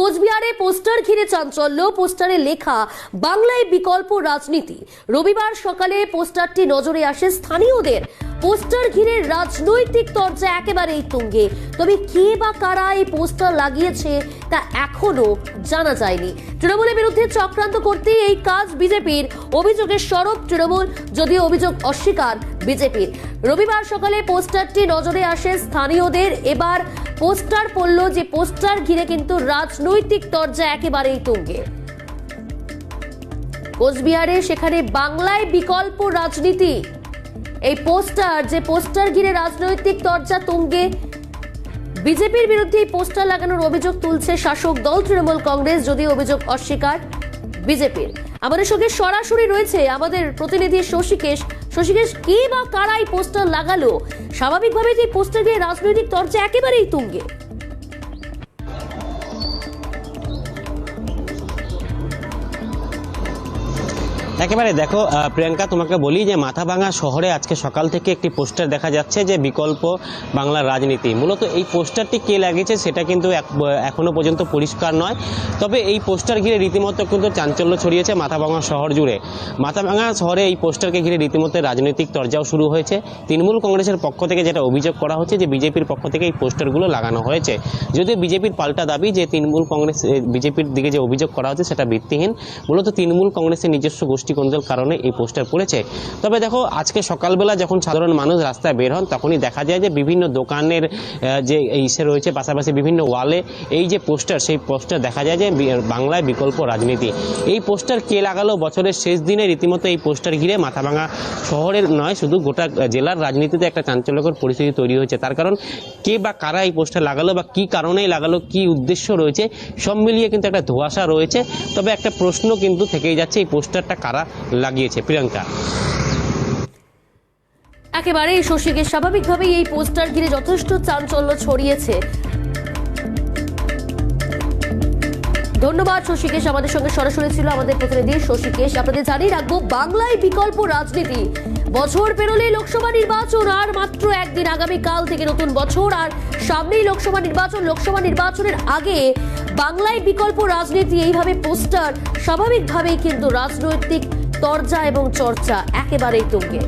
কোচবিহারে পোস্টার ঘিরে চাঞ্চল্য, পোস্টারে লেখা, বাংলায় বিকল্প রাজনীতি। রবিবার সকালে পোস্টারটি নজরে আসে স্থানীয়দের। পোস্টার ঘিরে রাজনৈতিক তরজা একেবারেই তুঙ্গে। তবে কে বা কারা এই পোস্টার লাগিয়েছে, তা এখনও জানা যায়নি। তৃণমূলের বিরুদ্ধে চক্রান্ত করতে এই কাজ বিজেপির। অভিযোগের স্বরূপ তৃণমূল, যদিও অভিযোগ অস্বীকার বিজেপির। রবিবার সকালে পোস্টারটি নজরে আসে স্থানীয়দের। এবার পোস্টার পড়ল যে পোস্টার ঘিরে কিন্তু রাজনৈতিক তরজা একেবারেই তুঙ্গে। কোচবিহারে সেখানে বাংলায় বিকল্প রাজনীতি। এই পোস্টার, যে পোস্টার ঘিরে রাজনৈতিক তরজা তুঙ্গে, বিজেপির বিরুদ্ধে পোস্টার লাগানোর অভিযোগ তুলছে শাসক দল তৃণমূল কংগ্রেস, যদিও অভিযোগ অস্বীকার বিজেপির। আমাদের সঙ্গে সরাসরি রয়েছে আমাদের প্রতিনিধি শশীকেশ। শশীকেশ, কি বা কারাই এই পোস্টার লাগালো? স্বাভাবিকভাবে যে পোস্টার দিয়ে রাজনৈতিক তরজা একেবারেই তুঙ্গে। একেবারে দেখো প্রিয়াঙ্কা, তোমাকে বলি যে মাথাভাঙা শহরে আজকে সকাল থেকে একটি পোস্টার দেখা যাচ্ছে যে বিকল্প বাংলার রাজনীতি। মূলত এই পোস্টারটি কে লাগিয়েছে সেটা কিন্তু এক- এখনও পর্যন্ত পরিষ্কার নয়। তবে এই পোস্টার ঘিরে রীতিমতো কিন্তু চাঞ্চল্য ছড়িয়েছে মাথা মাথাভাঙা শহর জুড়ে। মাথা মাথাভাঙা শহরে এই পোস্টারকে ঘিরে রীতিমতো রাজনৈতিক তরজাও শুরু হয়েছে। তৃণমূল কংগ্রেসের পক্ষ থেকে যেটা অভিযোগ করা হচ্ছে যে বিজেপির পক্ষ থেকে এই পোস্টারগুলো লাগানো হয়েছে। যদিও বিজেপির পাল্টা দাবি যে তৃণমূল কংগ্রেস বিজেপির দিকে যে অভিযোগ করা হচ্ছে সেটা ভিত্তিহীন। মূলত তৃণমূল কংগ্রেসের নিজস্ব গোষ্ঠীকন্দল কারণে এই পোস্টার পড়েছে। তবে দেখো, আজকে সকালবেলা যখন সাধারণ মানুষ রাস্তায় বের হন, তখনই দেখা যায় যে বিভিন্ন দোকানের যে ইসে রয়েছে, পাশাপাশি বিভিন্ন ওয়ালে এই যে পোস্টার, সেই পোস্টার দেখা যায় যে বাংলায় বিকল্প রাজনীতি। এই পোস্টার কে লাগালো? বছরের শেষ দিনে রীতিমতো এই পোস্টার ঘিরে মাথাভাঙা শহরের নয়, শুধু গোটা জেলার রাজনীতিতে একটা চাঞ্চল্যকর পরিস্থিতি তৈরি হয়েছে। তার কারণ, কে বা কারা এই পোস্টার লাগালো বা কি কারণেই লাগালো, কি উদ্দেশ্য রয়েছে, সব মিলিয়ে কিন্তু একটা ধোঁয়াশা রয়েছে। তবে একটা প্রশ্ন কিন্তু থেকেই যাচ্ছে, এই পোস্টারটা কারা লাগিয়েছে প্রিয়াঙ্কা। একেবারে শশীকে স্বাভাবিকভাবেই এই পোস্টার ঘিরে যথেষ্ট চাঞ্চল্য ছড়িয়েছে। ধন্যবাদ শশীকেশ আমাদের সঙ্গে সরাসরি ছিল আমাদের প্রতিনিধি শশীকেশ। আপনাদের জানিয়ে রাখব, বাংলায় বিকল্প রাজনীতি। বছর পেরোলে লোকসভা নির্বাচন আর মাত্র একদিন আগামী কাল থেকে নতুন বছর, আর সামনেই লোকসভা নির্বাচন। লোকসভা নির্বাচনের আগে বাংলায় বিকল্প রাজনীতি, এইভাবে পোস্টার, স্বাভাবিকভাবেই কিন্তু রাজনৈতিক তরজা এবং চর্চা একেবারেই তুঙ্গে।